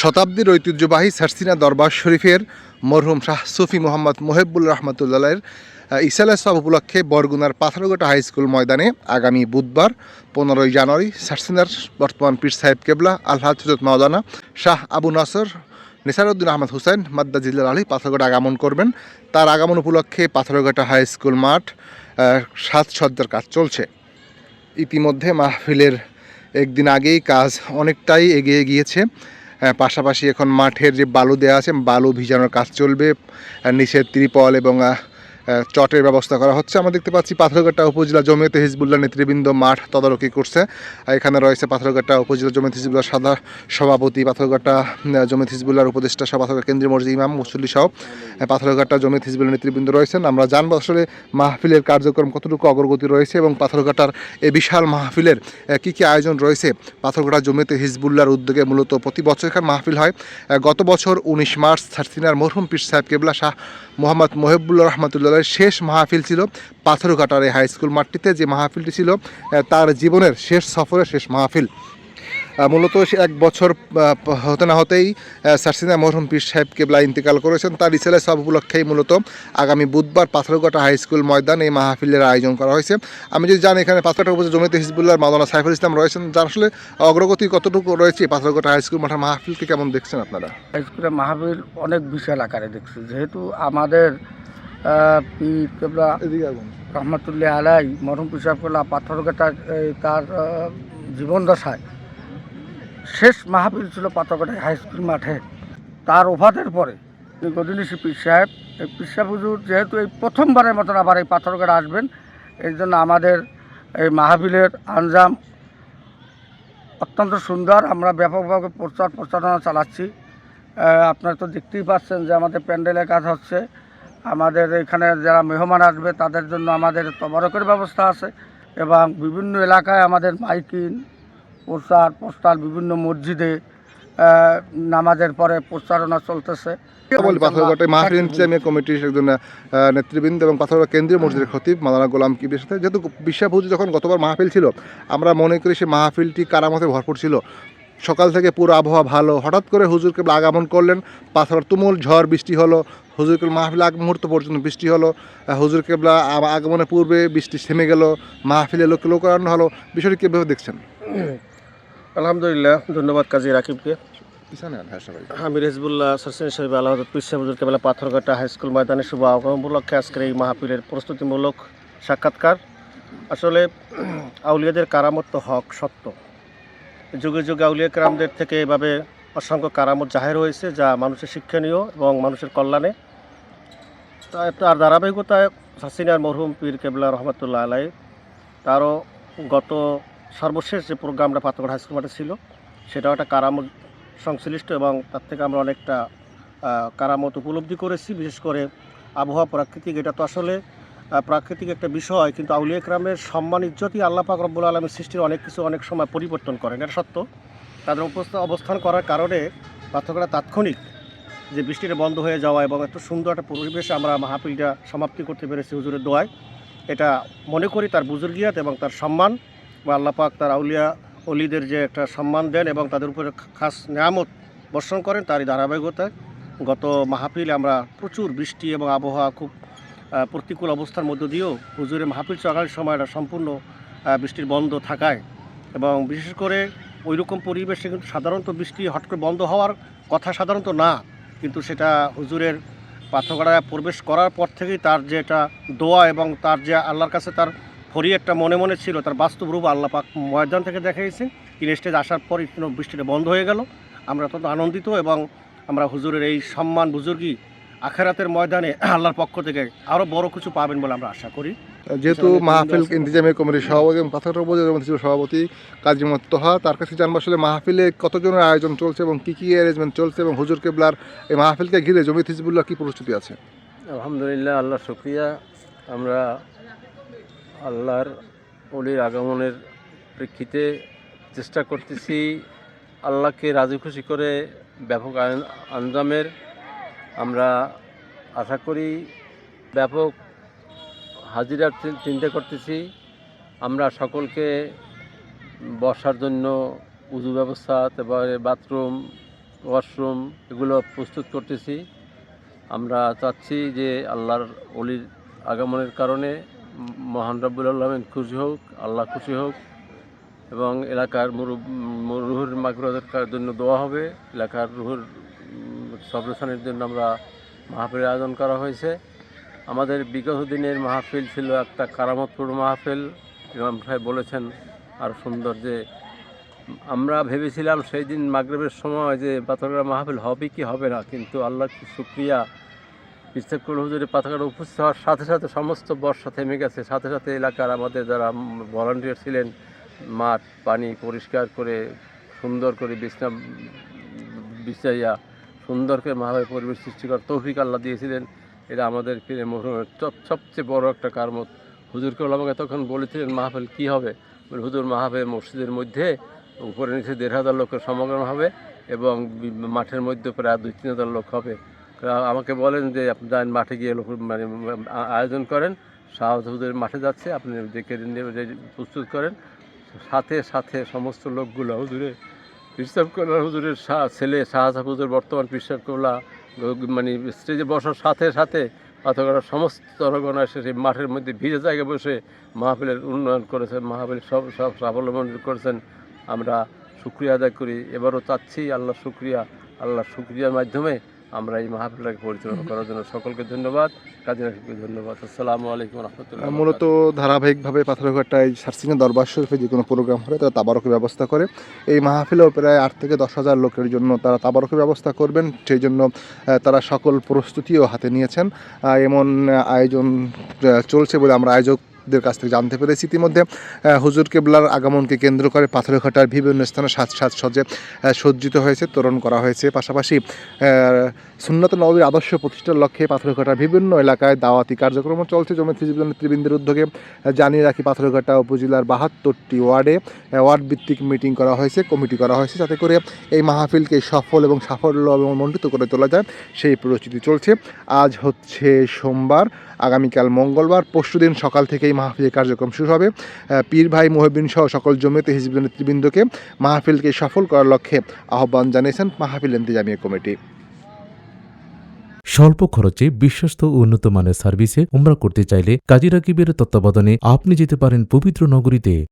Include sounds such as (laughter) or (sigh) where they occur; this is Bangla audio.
শতাব্দীর ঐতিহ্যবাহী সারসিনা দরবার শরীফের মরহুম শাহ সুফি মোহাম্মদ মোহেবুল রহমতুল্লাহের ইসালে সব উপলক্ষে বরগুনার পাথরঘাটা হাই স্কুল ময়দানে আগামী বুধবার, পনেরোই জানুয়ারি, সারসিনার বর্তমান পীর সাহেব কেবলা, আলহাজ হজরত মাওলানা শাহ আবু নাসর, নিসারউদ্দিন আহমদ হুসেন মাদ্দাজিল্লাল আলী পাথরঘাটা আগমন করবেন। তার আগমন উপলক্ষে পাথরঘাটা হাই স্কুল মাঠ সাজসজ্জার কাজ চলছে। ইতিমধ্যে মাহফিলের একদিন আগেই কাজ অনেকটাই এগিয়ে গিয়েছে। পাশাপাশি এখন মাঠের যে বালু দেওয়া আছে বালু ভিজানোর কাজ চলবে। নিচের ত্রিপল এবং চটের ব্যবস্থা করা হচ্ছে। আমরা দেখতে পাচ্ছি পাথরঘাটা উপজেলা জমিয়তে হিজবুল্লাহ নেতৃবৃন্দ মাঠ তদারকি করছে। এখানে রয়েছে পাথরঘাটা উপজেলা জমিয়ত হিজবুল্লাহ সাদা সভাপতি, পাথরঘাটা জমিয়ত হিজবুল্লাহর উপদেষ্টা পাথরঘাটা কেন্দ্রীয় মসজিদ ইমাম মুসল্লি সহ পাথরঘাটা জমিয়ত হিজবুল্লাহ নেতৃবৃন্দ রয়েছেন। আমরা জানব আসলে মাহফিলের কার্যক্রম কতটুকু অগ্রগতি রয়েছে এবং পাথরঘাটার এই বিশাল মাহফিলের কি কি আয়োজন রয়েছে? পাথরঘাটা জমিতে হিজবুল্লাহর উদ্যোগে মূলত প্রতি বছর এখানে মাহফিল হয়। গত বছর উনিশ মার্চ সারসিনার মরহুম পীর সাহেব কেবলা শাহ মোহাম্মদ মহিবুল্লাহ রহমতুল্লাহ শেষ মাহফিল ছিল পাথরঘাটার এই হাই স্কুল মাঠটিতে। যে মাহফিলটি ছিল তার জীবনের শেষ সফরের শেষ মাহফিল। মূলত এক বছর হতে না হতেই সারসিনা মরহুম পীর সাহেব কেবলা ইন্তেকাল করেছেন। তার ইসেলে সব উপলক্ষেই মূলত আগামী বুধবার পাথরঘাটা হাই স্কুল ময়দান এই মাহফিলের আয়োজন করা হয়েছে। আমি যদি জানি, এখানে পাথরঘাটা উপজেলা জমিতে হিজবুল্লাহ মাদানা সাইফুল ইসলাম রয়েছেন, যার আসলে অগ্রগতি কতটুকু রয়েছে পাথরঘাটা হাই স্কুল মাঠের মাহফিলকে কেমন দেখছেন আপনারা? স্কুলে মাহফিল অনেক বিশাল আকারে দেখছি। যেহেতু আমাদের কেবলা রহমতুল্লাহ আলাই মরহুম পিসাব পাথরঘাটা তার জীবন দশায়। শেষ মাহফিল ছিল পাথরঘাটা হাই স্কুল মাঠে। তার ওফাতের পরে গদিনীশী পীর সাহেব এই পীর সাহেব হুজুর যেহেতু এই প্রথমবারের মতন আবার এই পাথরঘাটা আসবেন, এই জন্য আমাদের এই মাহফিলের আঞ্জাম অত্যন্ত সুন্দর। আমরা ব্যাপকভাবে প্রচার প্রচারণা চালাচ্ছি। আপনারা তো দেখতেই পাচ্ছেন যে আমাদের প্যান্ডেলের কাজ হচ্ছে। আমাদের এখানে যারা মেহমান আসবে তাদের জন্য আমাদের তবারকের ব্যবস্থা আছে এবং বিভিন্ন এলাকায় আমাদের মাইকিং প্রচার পোস্টার বিভিন্ন মসজিদে নামাজের পরে প্রচারণা চলতেছে। কমিটির একজন নেতৃবৃন্দ এবং পাথরঘাটা কেন্দ্রীয় মসজিদের খতিব মাদানা গোলাম কিবির সাথে যেহেতু বিশ্বাপুজি যখন গতবার মাহফিল ছিল আমরা মনে করি সেই মাহফিলটি কারামতে ভরপুর ছিল। সকাল থেকে পুরো আবহাওয়া ভালো। হঠাৎ করে হুজুরকে আগমন করলেন। পাথর তুমুল ঝড় বৃষ্টি হলো। হুজুরকে মাহফিল আগ মুহূর্ত পর্যন্ত বৃষ্টি হলো। আহ, হুজুর কেবলা আগমনের পূর্বে বৃষ্টি থেমে গেল। মাহফিলে লোক লোকারণ্য হলো। বিষয়টি কীভাবে দেখছেন? আলহামদুলিল্লাহ। ধন্যবাদ কাজী রাকিবকে। হ্যাঁ, সবাই। আমির হিজবুল্লাহ সরসেন শরীফ আল্লাহ পিসাবুজুর কেবলা পাথরঘাটা হাই স্কুল ময়দানে শুভ আগমন উপলক্ষে আজকের এই মাহফিলের প্রস্তুতিমূলক সাক্ষাৎকার। আসলে (clears throat) আউলিয়াদের কারামত হক সত্য। যুগে যুগে আউলিয়া কারামদের থেকে এভাবে অসংখ্য কারামত জাহের হয়েছে যা মানুষের শিক্ষণীয় এবং মানুষের কল্যাণে। তার ধারাবাহিকতায় হাসিনার মরহুম পীর কেবলা রহমতুল্লাহ আলাই তারও গত সর্বশেষ যে প্রোগ্রামটা পাথরঘাট হাই স্কুল মাঠে ছিল, সেটাও একটা কারামত সংশ্লিষ্ট এবং তার থেকে আমরা অনেকটা কারামত উপলব্ধি করেছি। বিশেষ করে আবহাওয়া, প্রাকৃতিক, এটা তো আসলে প্রাকৃতিক একটা বিষয়, কিন্তু আউলিয়া ইকরামের সম্মান, ইজ্জতই আল্লাহ পাক রব্বুল আলমের সৃষ্টির অনেক কিছু অনেক সময় পরিবর্তন করেন। এটা সত্য। তাদের অবস্থা অবস্থান করার কারণে পার্থক্যটা তাৎক্ষণিক যে বৃষ্টিটা বন্ধ হয়ে যাওয়া এবং এত সুন্দর একটা পরিবেশে আমরা মাহাপিলটা সমাপ্তি করতে পেরেছি হুজুরের দোয়ায়। এটা মনে করি তার বুজুর্গিয়াত এবং তার সম্মান বা আল্লাহ পাক তার আউলিয়া অলিদের যে একটা সম্মান দেন এবং তাদের উপরে খাস নিয়ামত বর্ষণ করেন তারই ধারাবাহিকতায়। গত মাহফিলে আমরা প্রচুর বৃষ্টি এবং আবহাওয়া খুব প্রতিকূল অবস্থার মধ্য দিয়েও হুজুরে মাহফিল চলাকালীন সময় এটা সম্পূর্ণ বৃষ্টির বন্ধ থাকায় এবং বিশেষ করে ওই রকম পরিবেশে কিন্তু সাধারণত বৃষ্টি হট করে বন্ধ হওয়ার কথা সাধারণত না। কিন্তু সেটা হুজুরের পাথরঘাটায় প্রবেশ করার পর থেকেই তার যে এটা দোয়া এবং তার যে আল্লাহর কাছে তার ফরি একটা মনে মনে ছিল, তার বাস্তব রূপ আল্লাহ পাক ময়দান থেকে দেখিয়েছেন। তিনি স্টেজ আসার পর বৃষ্টিটা বন্ধ হয়ে গেল। আমরা অত্যন্ত আনন্দিত এবং আমরা হুজুরের এই সম্মান বুজুর্গি আখেরাতের ময়দানে আল্লাহর পক্ষ থেকে আরও বড় কিছু পাবেন বলে আমরা আশা করি। যেহেতু মাহফিল ইন্তিজামিয়া কমিটির সভাপতি এবং পাথর উপজেলা সভাপতি কাজী মত্তহা তার কাছে জানব আসলে মাহফিলে কতজনের আয়োজন চলছে এবং কী কী অ্যারেঞ্জমেন্ট চলছে এবং হুজুর কেবলার এই মাহফিলকে ঘিরে জমিত হিজবুল্লাহ কী প্রস্তুতি আছে? আলহামদুলিল্লাহ আল্লাহ শুক্রিয়া। আমরা আল্লাহর অলির আগমনের প্রেক্ষিতে চেষ্টা করতেছি আল্লাহকে রাজি খুশি করে ব্যাপক আঞ্জামের আমরা আশা করি ব্যাপক হাজিরার চিন্তা করতেছি। আমরা সকলকে বসার জন্য উজু ব্যবস্থা, তারপরে বাথরুম, ওয়াশরুম এগুলো প্রস্তুত করতেছি। আমরা চাচ্ছি যে আল্লাহর অলির আগমনের কারণে মহান রব্বুল আলমিন খুশি হোক, আল্লাহ খুশি হোক এবং এলাকার মুরু রুহুর মাগরতের জন্য দোয়া হবে। এলাকার রুহুর সবরসানের জন্য আমরা মাহফিলের আয়োজন করা হয়েছে। আমাদের বিগত দিনের মাহফিল ছিল একটা কারামতপুর মাহফিল। ইমাম সাহেব বলেছেন আর সুন্দর যে আমরা ভেবেছিলাম সেই দিন মাগরেবের সময় যে পাথরগড়া মাহফিল হবে কি হবে না, কিন্তু আল্লাহ কি শুক্রিয়া। ইস্তেকুল হুজুরের পাথরগড়া উপস্থিত হওয়ার সাথে সাথে সমস্ত বর্ষা থেমে গেছে। সাথে সাথে এলাকার আমাদের যারা ভলান্টিয়ার ছিলেন, মাঠ, পানি পরিষ্কার করে সুন্দর করে বিশ্রাম বিছাইয়া সুন্দর করে মাহফিল পরিবেশ সৃষ্টি করার তৌফিক আল্লাহ দিয়েছিলেন। এটা আমাদের পীরে মরহুমের সব- সবচেয়ে বড় একটা কারমত হুজুরকে আমাকে তখন বলেছিলেন মাহফিল কী হবে? হুজুর, মাহফিল মসজিদের মধ্যে উপরে নিচে দেড় হাজার লোকের সমাগম হবে এবং মাঠের মধ্যে প্রায় দুই তিন হাজার লোক হবে। আমাকে বলেন যে আপনি যান মাঠে গিয়ে লোক মানে আয়োজন করেন। শাহ হুজুর মাঠে যাচ্ছে, আপনি নিয়ে রেডি- প্রস্তুত করেন। সাথে সাথে সমস্ত লোকগুলো হুজুরে পিসাব কোলা হুজুরের ছেলে শাহজাহ হুজুর, বর্তমান পিসাব কোলা মানে স্টেজে বসার সাথে সাথে অথবা সমস্ত জনগণ এসে সেই মাঠের মধ্যে ভিজে জায়গায় বসে মাহফিলের উন্নয়ন করেছেন মাহফিলের সব সব স্বাবলম্বন করেছেন। আমরা শুক্রিয়া আদায় করি। এবারও চাচ্ছি আল্লাহ শুক্রিয়া, আল্লাহ শুক্রিয়ার মাধ্যমে আমরা এই মাহফিলটাকে পরিচালনা করার জন্য সকলকে ধন্যবাদ। কাজী রাকিবকে ধন্যবাদ। আসসালামু আলাইকুম রহমতুল্লাহ মূলত ধারাবাহিকভাবে পাথরঘাটায় সারসিনা দরবার শরীফে যে কোনো প্রোগ্রাম হলে তারা তাবারকের ব্যবস্থা করে। এই মাহফিলেও প্রায় আট থেকে দশ হাজার লোকের জন্য তারা তাবারকের ব্যবস্থা করবেন, সেই জন্য তারা সকল প্রস্তুতিও হাতে নিয়েছেন। এমন আয়োজন চলছে বলে আমরা আয়োজকদের কাছ থেকে জানতে পেরেছি। ইতিমধ্যে হুজুর কেবলার আগমনকে কেন্দ্র করে পাথরঘাটার বিভিন্ন স্থানে সাজ সাজসজ্জে আহ, সজ্জিত হয়েছে তোরণ করা হয়েছে। পাশাপাশি সুন্নত নবীর আদর্শ প্রতিষ্ঠার লক্ষ্যে পাথরঘাটার বিভিন্ন এলাকায় দাওয়াতি কার্যক্রম চলছে। জমিত হিজবুল নেতৃবৃন্দের উদ্যোগে জানিয়ে রাখি পাথরঘাটা উপজেলার বাহাত্তরটি ওয়ার্ডে ওয়ার্ড ভিত্তিক মিটিং করা হয়েছে কমিটি করা হয়েছে যাতে করে এই মাহফিলকে সফল এবং সাফল্য এবং মণ্ডিত করে তোলা যায়। সেই প্রস্তুতি চলছে। আজ হচ্ছে সোমবার আগামীকাল মঙ্গলবার পরশুদিন সকাল থেকেই মাহফিলের কার্যক্রম শুরু হবে। পীর ভাই মহিবিন সহ সকল জমিতে হিজবুল নেতৃবৃন্দকে মাহফিলকে সফল করার লক্ষ্যে আহ্বান জানিয়েছেন মাহফিল ইন্তজামিয়া কমিটি। স্বল্প খরচে বিশ্বস্ত উন্নত মানের সার্ভিসে উমরা করতে চাইলে কাজী তত্ত্বাবধানে আপনি যেতে পারেন পবিত্র নগরীতে।